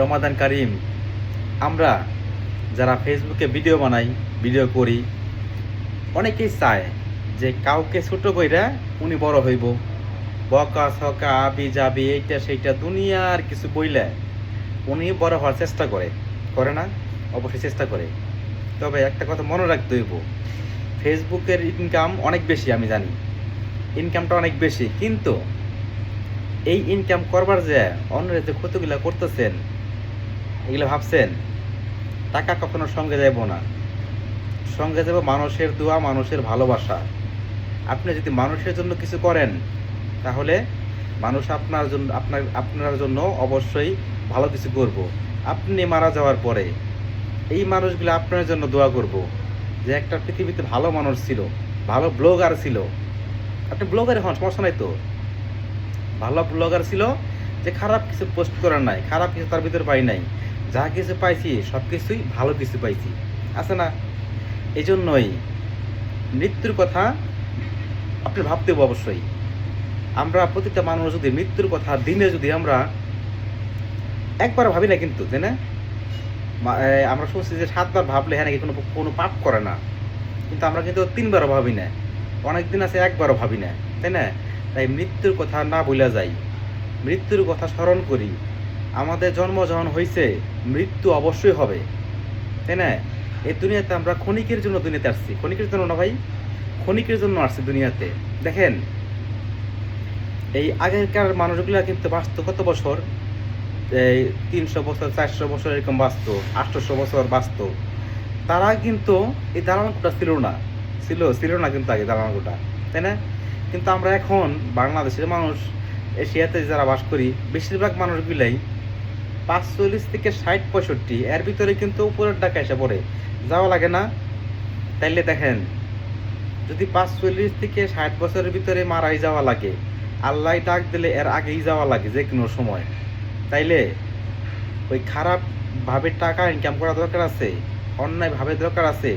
রমাদান কারিম, আমরা যারা ফেসবুকে ভিডিও বানাই, ভিডিও করি, অনেকেই চায় যে কাউকে ছোট কইরা উনি বড় হইব। বকা সকা আবি যাবি, এইটা সেইটা, দুনিয়ার কিছু বইলে উনি বড় হওয়ার চেষ্টা করে। করে না? অবশ্যই চেষ্টা করে। তবে একটা কথা মনে রাখতে হইব, ফেসবুকের ইনকাম অনেক বেশি, আমি জানি। ইনকামটা অনেক বেশি, কিন্তু এই ইনকাম করবার যে অন্যরা যে ক্ষতিগুলো করতেছেন এগুলো ভাবছেন? টাকা কখনো সঙ্গে যাব না। সঙ্গে যাব মানুষের দোয়া, মানুষের ভালোবাসা। আপনি যদি মানুষের জন্য কিছু করেন, তাহলে মানুষ আপনার জন্য, আপনার আপনার জন্য অবশ্যই ভালো কিছু করব। আপনি মারা যাওয়ার পরে এই মানুষগুলো আপনার জন্য দোয়া করব যে একটা পৃথিবীতে ভালো মানুষ ছিল, ভালো ব্লগার ছিল। আপনি ব্লগার হন, সমস্যা নাই তো। ভালো ব্লগার ছিল যে খারাপ কিছু পোস্ট করার নাই, খারাপ কিছু তার ভিতরে পাই নাই। যা কিছু পাইছি, সব কিছুই ভালো কিছু পাইছি। আছে না? এই জন্যই মৃত্যুর কথা আপনি ভাবতে হবে অবশ্যই। আমরা প্রতিটা মানুষ যদি মৃত্যুর কথা দিনে যদি আমরা একবার ভাবি না কিন্তু, তাই না? আমরা শুনছি যে সাতবার ভাবলে হ্যাঁ নাকি কোনো কোনো পাপ করে না। কিন্তু আমরা কিন্তু তিনবারও ভাবি না। অনেক দিন আছে একবারও ভাবি না, তাই না? তাই মৃত্যুর কথা না ভুলা যাই। মৃত্যুর কথা স্মরণ করি। আমাদের জন্ম যখন হয়েছে মৃত্যু অবশ্যই হবে। তাই না? এই দুনিয়াতে আমরা ক্ষণিকের জন্য দুনিয়াতে আসছি। ক্ষণিকের জন্য না ভাই? ক্ষণিকের জন্য আসছি দুনিয়াতে। দেখেন, এই আগেকার মানুষগুলো কিন্তু বাঁচত কত বছর? এই তিনশো বছর, চারশো বছর এরকম বাঁচত আটশোশো বছর বাঁচত। তারা কিন্তু এই দালানকুটা ছিল না। ছিল ছিল না কিন্তু আগে দালানকুটা তাই না? কিন্তু আমরা এখন বাংলাদেশের মানুষ, এশিয়াতে যারা বাস করি, বেশিরভাগ মানুষগুলাই পাঁচচল্লিশ থেকে ষাট পঁয়ষট্টি। এর ভিতরে কিন্তু উপরের ডাকা এসে পড়ে। যাওয়া লাগে না। তাইলে দেখেন, যদি পাঁচচল্লিশ থেকে ষাট বছরের ভিতরে মারাই যাওয়া লাগে, আল্লাহ ডাক দিলে এর আগেই যাওয়া লাগে যে কোনো সময়। তাইলে ওই খারাপ ভাবে টাকা ইনকাম করা দরকার আছে, অন্যায় ভাবে দরকার আছে।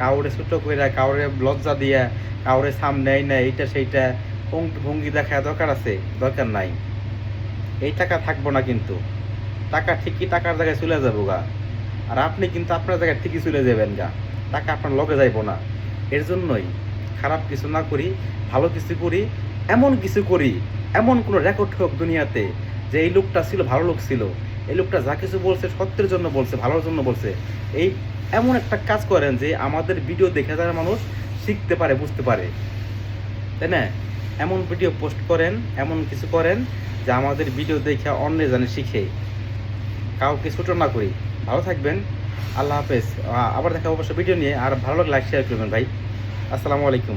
কাউরে ছোট করে কাউরে লজ্জা দিয়া, কাউরে সামনে নেয় এইটা সেইটা ভঙ্গি দেখা দরকার আছে, দরকার নাই। এই টাকা থাকব না কিন্তু। টাকা ঠিকই টাকার জায়গায় চলে যাব গা। আর আপনি কিন্তু আপনার জায়গায় ঠিকই চলে যাবেন গা। টাকা আপনার লগে যাইবো না। এর জন্যই খারাপ কিছু না করি, ভালো কিছু করি, এমন কিছু করি, এমন কোনো রেকর্ড হোক দুনিয়াতে যে এই লোকটা ছিল, ভালো লোক ছিল। এই লোকটা যা কিছু বলছে, সত্যের জন্য বলছে, ভালোর জন্য বলছে। এই এমন একটা কাজ করেন যে আমাদের ভিডিও দেখে যারা মানুষ শিখতে পারে, বুঝতে পারে। তাই না? এমন ভিডিও পোস্ট করেন, এমন কিছু করেন যে আমাদের ভিডিও দেখে অন্য জানে শিখে। কাউকে ছোট না করি। ভালো থাকবেন। আল্লাহ হাফেজ। আবার দেখা অবশ্য ভিডিও নিয়ে। আর ভালো লাগলে লাইক শেয়ার করবেন ভাই। আসসালামু আলাইকুম।